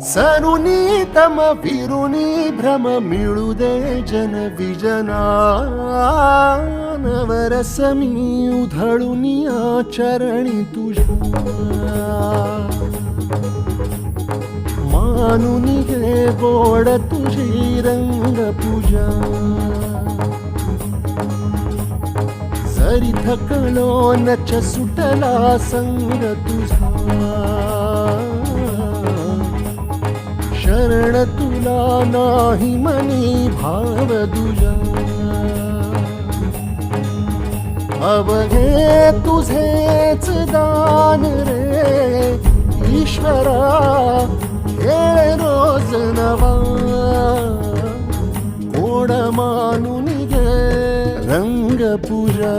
सरुनी तम विरुनी भ्रम मिळू दे जन विजना नवरस मी उधळून आचरणी तुझ्या. मानुनी घे गोड तुझी रंग पूजा. जरी थकलो नच सुटला संग तुझा. शरण तुला नाही मनी भाव तुझा अवघे तुझेच दान रे ईश्वरा हे रोज नवा. कोण मानून घे रंगपूजा.